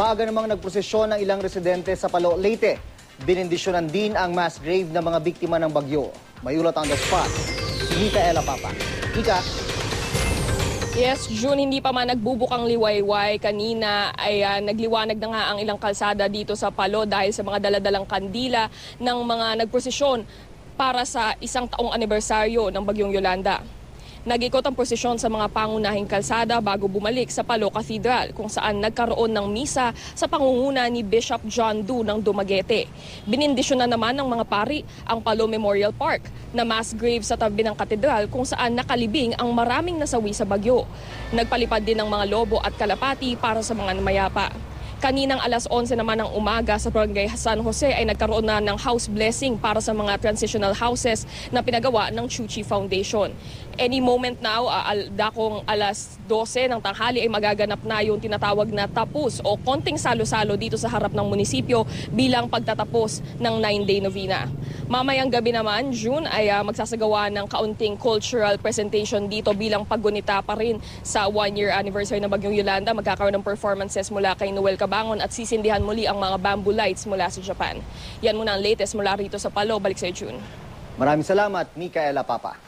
Maaga namang nagprosesyon ng ilang residente sa Palo, Leyte. Binindisyonan din ang mass grave ng mga biktima ng bagyo. Mayulot on the spot, si Micaela Papa. Mika, Yes, June, hindi pa man nagbubukang liwayway. Kanina ay ah, nagliwanag na nga ang ilang kalsada dito sa Palo dahil sa mga daladalang kandila ng mga nagprosesyon para sa isang taong anibersaryo ng Bagyong Yolanda. Nag-ikot ang prosesyon sa mga pangunahing kalsada bago bumalik sa Palo Cathedral kung saan nagkaroon ng misa sa pangunguna ni Bishop John Du ng Dumaguete. Binindisyon na naman ng mga pari ang Palo Memorial Park na mass grave sa tabi ng katedral kung saan nakalibing ang maraming nasawi sa bagyo. Nagpalipad din ng mga lobo at kalapati para sa mga namayapa. Kaninang alas 11 naman ng umaga sa Barangay San Jose ay nagkaroon na ng house blessing para sa mga transitional houses na pinagawa ng Chuchi Foundation. Any moment now, uh, dakong alas 12 ng tanghali ay magaganap na yung tinatawag na tapos o konting salo-salo dito sa harap ng munisipyo bilang pagtatapos ng 9-day novena. Mamayang gabi naman, June, ay uh, magsasagawa ng kaunting cultural presentation dito bilang paggunita pa rin sa one-year anniversary ng Bagyong Yolanda. Magkakaroon ng performances mula kay Noel Cabangon at sisindihan muli ang mga bamboo lights mula sa Japan. Yan muna ang latest mula rito sa Palo. Balik sa June. maraming salamat, Micaela Papa.